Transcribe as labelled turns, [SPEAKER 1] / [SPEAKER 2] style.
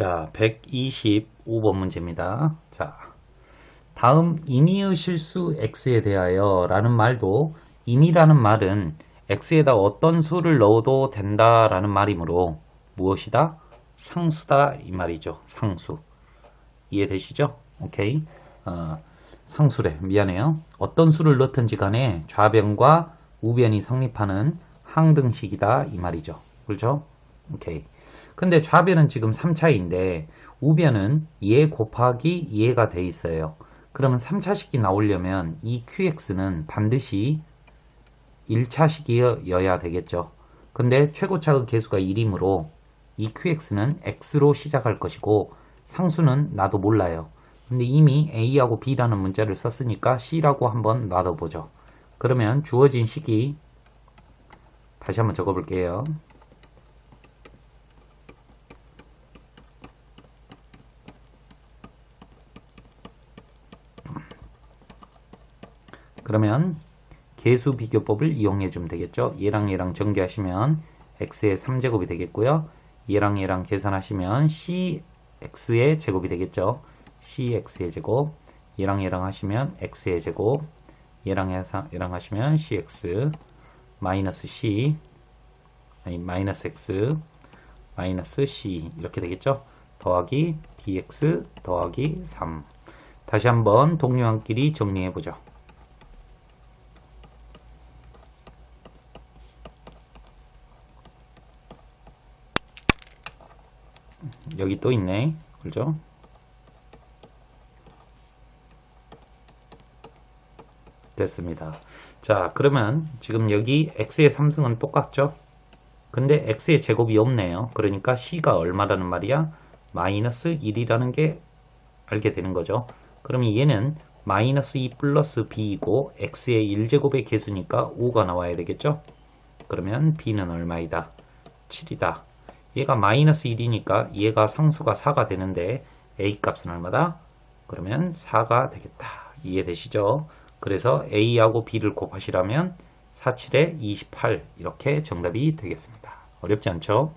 [SPEAKER 1] 자, 125번 문제입니다. 자, 다음 임의의 실수 x에 대하여 라는 말도 임의라는 말은 x에다 어떤 수를 넣어도 된다라는 말이므로 무엇이다? 상수다 이 말이죠. 상수. 이해되시죠? 오케이. 어, 상수래. 미안해요. 어떤 수를 넣든지 간에 좌변과 우변이 성립하는 항등식이다 이 말이죠. 그렇죠? 오케이. 근데 좌변은 지금 3차인데 우변은 얘 곱하기 얘가 돼 있어요. 그러면 3차식이 나오려면 이 qx는 반드시 1차식이어야 되겠죠. 근데 최고차의 개수가 1이므로 이 qx는 x로 시작할 것이고 상수는 나도 몰라요. 근데 이미 a하고 b라는 문자를 썼으니까 c라고 한번 놔둬보죠. 그러면 주어진 식이 다시 한번 적어볼게요. 그러면 개수 비교법을 이용해 주면 되겠죠. 얘랑 얘랑 전개하시면 x의 3제곱이 되겠고요. 얘랑 얘랑 계산하시면 cx의 제곱이 되겠죠. cx의 제곱 얘랑 얘랑 하시면 x의 제곱 얘랑 얘랑 하시면 cx 마이너스 c 아니 마이너스 x 마이너스 c 이렇게 되겠죠. 더하기 bx 더하기 3 다시 한번 동료한끼리 정리해 보죠. 여기 또 있네. 그죠? 됐습니다. 자, 그러면 지금 여기 x의 3승은 똑같죠? 근데 x의 제곱이 없네요. 그러니까 c가 얼마라는 말이야? 마이너스 1이라는 게 알게 되는 거죠. 그러면 얘는 마이너스 2 플러스 b이고 x의 1제곱의 개수니까 5가 나와야 되겠죠? 그러면 b는 얼마이다? 7이다. 얘가 마이너스 1이니까 얘가 상수가 4가 되는데 a 값은 얼마다? 그러면 4가 되겠다. 이해되시죠? 그래서 a하고 b를 곱하시라면 4, 7에 28 이렇게 정답이 되겠습니다. 어렵지 않죠?